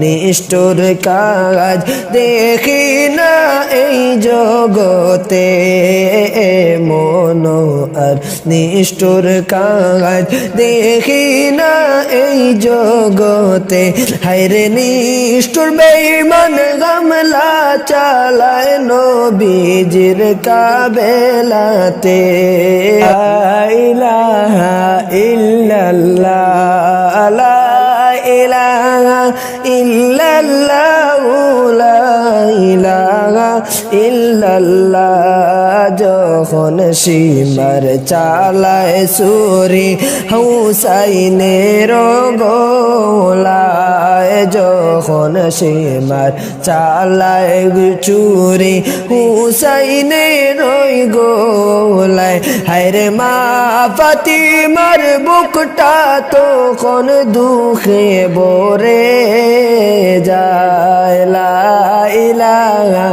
নিষ্ঠুর কাজ দেখি না এই জগতে এমন আর নিষ্ঠুর কাজ দেখি না এই জগতে। হাইরে নিষ্ঠুর বেইমান গামলা চালায় নবীজির কাবেলাতে। ইলাহা ইল্লাল্লাহ। ইল্লাল্লাহ যখন সীমার চালায় সুরি হুসাইনের গোলায় যখন সীমার চালায় চুরি, হুসাইনের গোলায়। হায়রে মা ফাতিমার বুকটা তখন দুঃখে বরে যায়। লা ইলাহা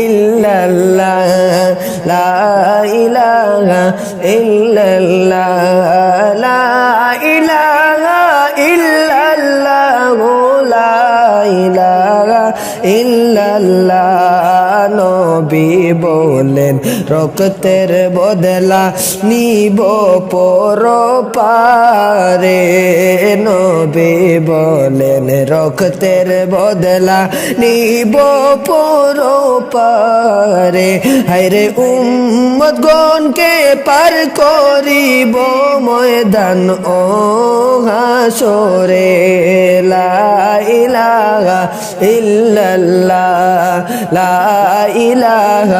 ইল্লাল্লাহ, লা ইল্লাল্লাহ। বলেন, রক্তের বদলা নিব পর পারে নবী বলেন, রক্তের বদলা নিব পর পারে হায়রে উম্মত গণকে পার করিব ময়দান ও হাসরে। লা ইলাহা ইল্লাল্লাহ, লা ইলাহা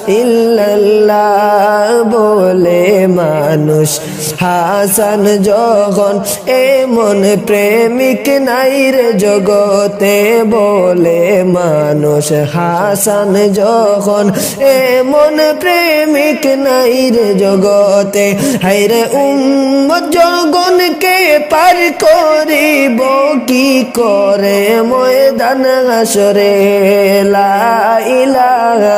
ইল্লাল্লাহ বলে মানুষ। হাসান যখন এমন প্রেমিক নাই রে জগতে বলে মানুষ। হাসান যখন এমন প্রেমিক নাই রে জগতে হাইরে উম্মত জগনকে পার করিব কি করে? ময়দান হাসরে লা ইলাহা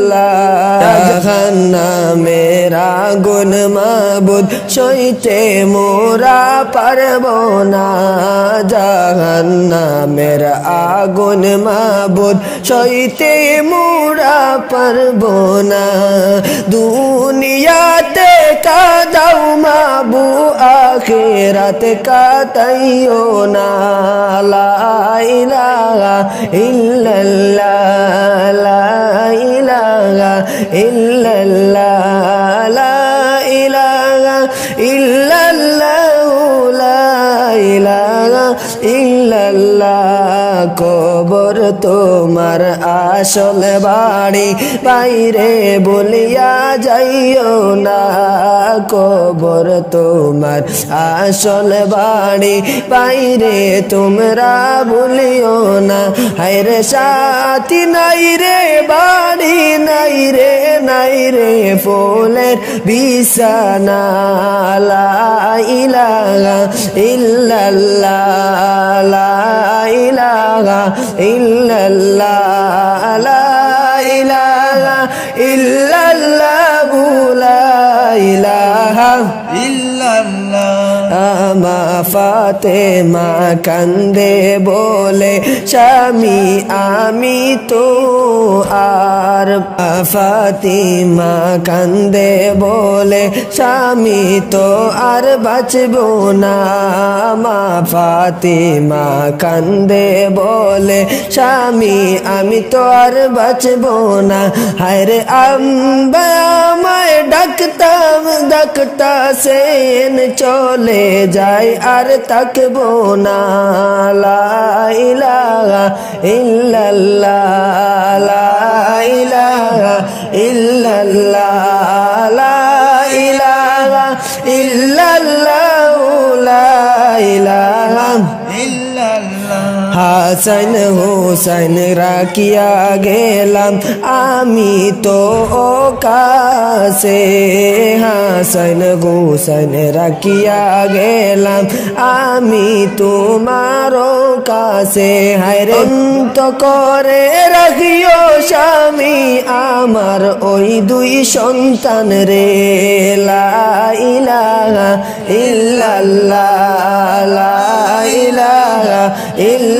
আগুন মাবুদ সইতে মোরা পারব না। জাহান্নামের আগুন মাবুদ সইতে মোরা পারব না। দুনিয়াতে কাদাও মাবু, আখেরাতে কাতাইও না। লা ইলাহা ইল্লাল্লাহ, লা ইলাহা ইল্লাল্লাহ। আসল বাড়ি, বাইরে বলিয়া যাইও না। কবর তোমার আসল বাড়ি, বাইরে তোমরা বলিও না। হায়রে সাথী নাই রে, বাড়ি নাই রে নাই রে ফুলের বিছানা। লা ইলাহা ইল্লাল্লাহ, লা ইলাহা ইল্লাল্লাহ। ফাতে মা কান্দে বলে, স্বামী, আমি তো আর ফাতিমা কান্দে বলে, স্বামী তো আর বাঁচব না। মা ফাতিমা কান্দে বলে, স্বামী, আমি তো আর বাঁচব না। হায়রে আম্বা আমায় ডাকতাম ডাকতা সেন চলে যায়, আর তাকবো না। ইলাহা ইল্লাল্লাহ, লা ইলাহা ইল্লাল্লাহ, লা ইলাহা ইল্লাল্লাহ, লা ইলাহা হাসান হোসেন রাখিয়া গেলাম, আমি তো ও কাছে হাসান হোসেন রাখিয়া গেলাম, আমি তোমার কাছে। হায়রে তো করে রাখিও স্বামী, আমার ওই দুই সন্তান রে। লা ইলাহা ইল্লাল্লাহ ইলাহা ইল্লাল্লাহ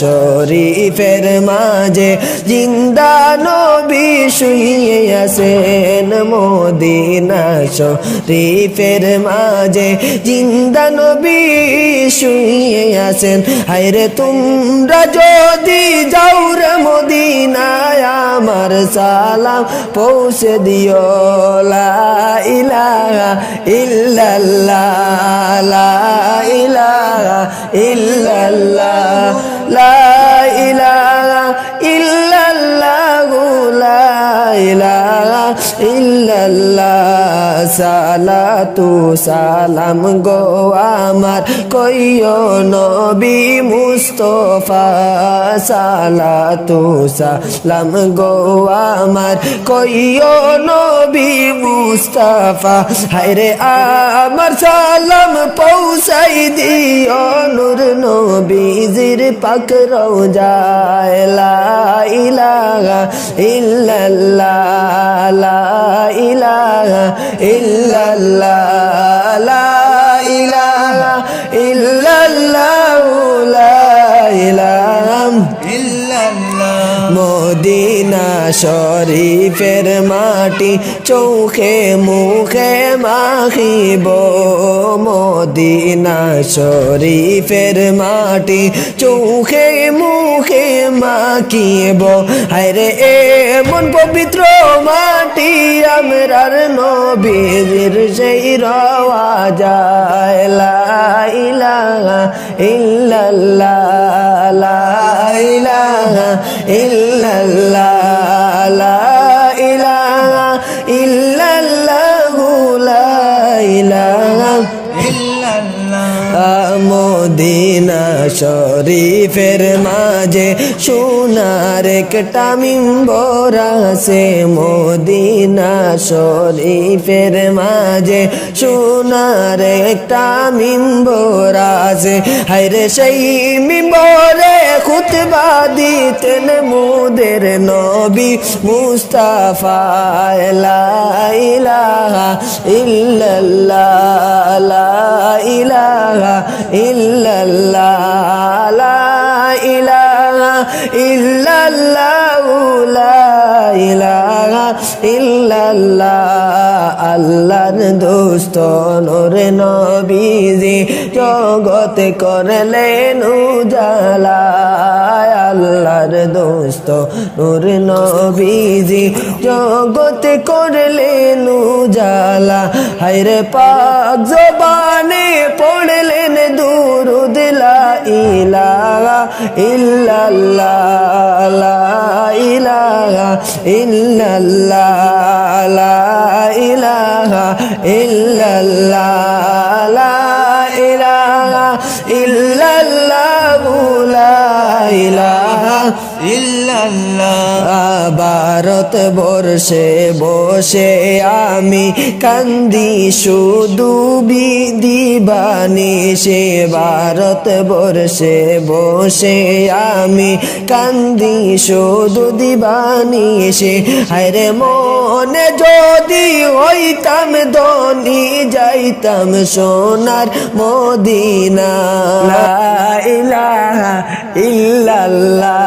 শরীফের মাঝে জিন্দা নবী শুয়ে আছেন মদিনা শরীফের মাঝে জিন্দা নবী শুয়ে আছেন হায়রে তোমরা যদি যাও রে মদিনায়, আমার সালাম পৌঁছে দিও। লা ইলাহা ইল্লাল্লাহ, লা লা ইলাহা সালাতু সালাম গো আমার, কইও নবী মুস্তফা সালাতু সালাম গো আমার, কইও নবী মুস্তফা, হায়রে আমার সালাম পৌঁছাই দিও নূর নবীজির পাক রোজায় লা ইলাহা ইল্লাল্লাহ, লা ইলাহা ইল্লাল্লাহ। শরীফের মাটি চৌখে মুখে মাখিব। মদিনা শরীফের মাটি চৌখে মুখে মাখিব। হায়রে এমন পবিত্র মাটি আমরার নবীর সেই রওয়া যায় লা ইলাহা ইল্লাল্লাহ ইলাহা ইল্লাল্লাহ। শরীফের মাঝে সোনার একটা মিম্বর আছে। মদিনা শরীফের মাঝে সোনার একটা মিম্বর আছে। হায়রে সেই মিম্বরে খুতবা দিতেন মুদের নবী মুস্তাফা লা ইলাহা ইল্লাল্লাহ, লা ইল্লাল্লাহ। ইল্লাল্লাহ লা ইলাহা দোস্ত নরে নবীজি জগত করলেন উজালা। আল্লাহর দোস্ত, নূর নবীজি জগত করলেন উজালা হায়রে পাক জবানে পড়লেন দুরুদ লা ইলাহা ইল্লাল্লাহ, লা ইলাহা ইল্লাল্লাহ, লা ইল্লাল্লাহ। ভারত বর্ষে বসে আমি কান্দি শুধু বিদিবানি সে ভারত বর্ষে বসে আমি কান্দি শুধু দিবানি সে হায়রে মনে যদি হইতাম ধনী, যাইতাম সোনার মদিনা। ইলাহা ইল্লাল্লাহ